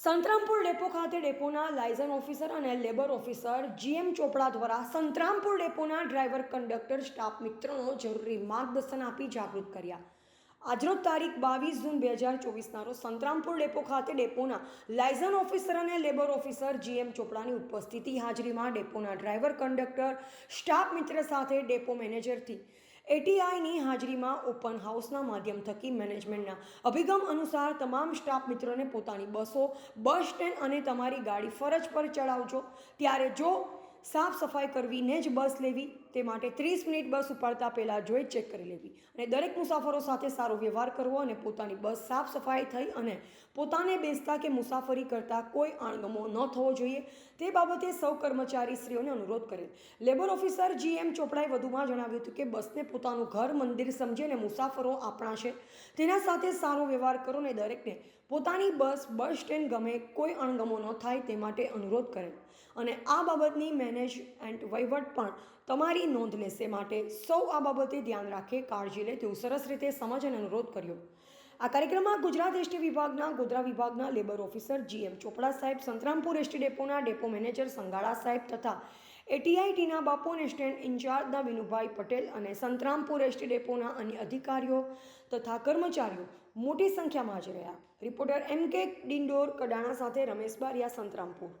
Santrampur depot ખાતે ડેપોના liaison officer અને લેબર ઓફિસર જીએમ ચોપડા દ્વારા સંતરામપુર ડેપોના ડ્રાઈવર કંડક્ટર સ્ટાફ મિત્રોનો જરૂરી માર્ગદર્શન આપી જાગૃત કર્યા. આજરોજ તારીખ બાવીસ જૂન બે હજાર ચોવીસના રોજ સંતરામપુર ડેપો ખાતે ડેપોના લાયઝન ઓફિસર અને લેબર ઓફિસર જીએમ ચોપડાની ઉપસ્થિતિ હાજરીમાં ડેપોના ડ્રાઈવર કંડક્ટર, સ્ટાફ મિત્ર સાથે ડેપો મેનેજરથી એટીઆઈની હાજરીમાં ઓપન હાઉસના માધ્યમ થકી મેનેજમેન્ટના અભિગમ અનુસાર તમામ સ્ટાફ મિત્રોને પોતાની બસો, બસ સ્ટેન્ડ અને તમારી ગાડી ફરજ પર ચડાવજો. ત્યારે જો સાફ સફાઈ કરવીને જ બસ લેવી, તે માટે ત્રીસ મિનિટ બસ ઉપાડતા પહેલાં જોઈ ચેક કરી લેવી. અને દરેક મુસાફરો સાથે સારો વ્યવહાર કરવો અને પોતાની બસ સાફ સફાઈ થઈ અને પોતાને બેસતા કે મુસાફરી કરતા કોઈ અણગમો ન થવો જોઈએ. તે બાબતે સૌ કર્મચારીશ્રીઓને અનુરોધ કરેલ. લેબર ઓફિસર જી એમ ચોપડાએ વધુમાં જણાવ્યું હતું કે બસને પોતાનું ઘર, મંદિર સમજીને મુસાફરો આપણા છે તેના સાથે સારો વ્યવહાર કરો અને દરેકને પોતાની બસ બસ સ્ટેન્ડ ગમે કોઈ અણગમો ન થાય તે માટે અનુરોધ કરેલ. અને આ બાબતની મેનેજ એન્ડ વહીવટ પણ તમારી નોંધ લેશે માટે સૌ આ બાબતે ધ્યાન રાખે, કાળજી લે તેવું સરસ રીતે સમજ અને અનુરોધ કર્યો. આ કાર્યક્રમમાં ગુજરાત એસટી વિભાગના, ગોધરા વિભાગના લેબર ઓફિસર જીએમ ચોપડા સાહેબ, સંતરામપુર એસટી ડેપોના ડેપો મેનેજર સંગાળા સાહેબ તથા એટીઆઈટીના બાપોને સ્ટેન્ડ ઇન્ચાર્જના વિનુભાઈ પટેલ અને સંતરામપુર એસટી ડેપોના અન્ય અધિકારીઓ તથા કર્મચારીઓ મોટી સંખ્યામાં હાજર રહ્યા. રિપોર્ટર એમ કે ડિંડોર કડાણા સાથે રમેશ બારિયા, સંતરામપુર.